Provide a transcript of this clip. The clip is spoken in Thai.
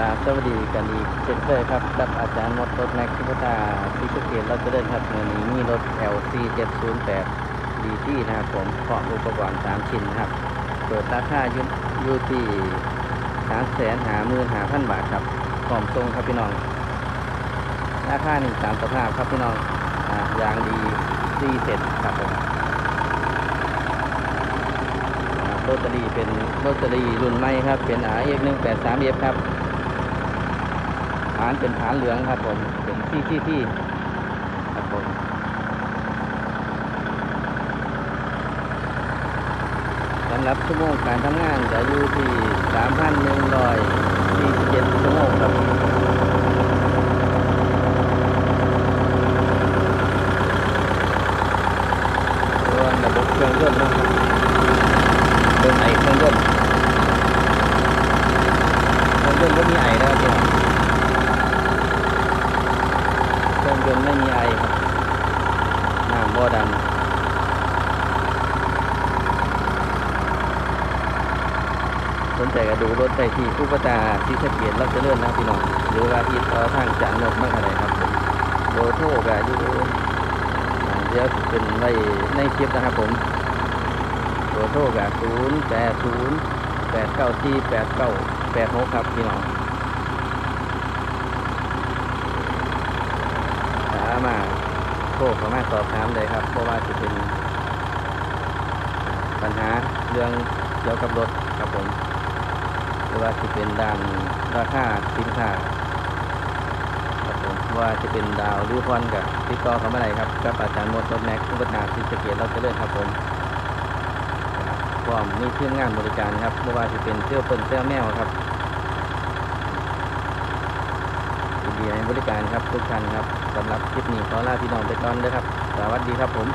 ราบสวัสดีกันอีกเช่นเคยครับกับอาจารย์มดรถแม็กซ์พุทธาพิเศษเกียรติเราจะเดินครับเมื่อนี้มีรถ LC 708 DT นะครับผมพร้อมอุปกรณ์3ชิ้นนะครับ เปิดราคายู่อยู่ที่3แสนหาหมื่นหาพันบาทครับพร้อมทรงครับพี่น้อง ราคาหนึ่งตามสภาพครับพี่น้องอยางดีซีเซ็ตครับผมโรตารีเป็นโรตารีรุ่นใหม่ครับ เป็น RX 1 8 3 F ครับานเป็นฐานเหลืองครับผมเป็นที่ที่ที่ครับผมสำหรับชั่วโมงการทำงานจะอยู่ที่3,147ชั่วโมงครับส่วนระบบเครื่องยนต์นะครับเบิ่งไอเครื่องยนต์เครื่องยนต์ก็มีไอแล้วพี่น้องเค รื่องยนต์ไม่มีไอครับน้ำบ่ดันสนใจก็ดูรถไฟที่ผู้ประตาที่สะเกียนเราจะเลื่อนนะพี่น้องหรือว่าที่ต่อทางจานรถมากอะไรครับผมโดโทก็อยู่เดี๋ยวเป็นไว้ในคลิปนะครับผมโทรโทรกับศูนย์แปดศูนย์แปดเก้าสี่แปดเก้าแปดหกครับพี่น้องสามารถโทรเข้ามาสอบถามได้ครับ เพราะว่าจะเป็นปัญหาเรื่องเกี่ยวกับรถครับผมหรือว่าจะเป็นด้านราคาสินค้าครับผมว่าจะเป็นดาวหรือพรกับติดต่อเข้ามาได้ครับกับอาจารย์มดรถแม็กซ์ผู้ประกาศสินสะเกียรเราจะเลื่อนครับผมพร้อมมีทีมงานบริการครับไม่ว่าจะเป็นเสื้อเปิ้นเสื้อแมวครับยินดีให้ บริการครับทุกท่านครับสำหรับคลิปนี้ขอลาพี่น้องไปก่อนนะครับ สวัสดีครับผม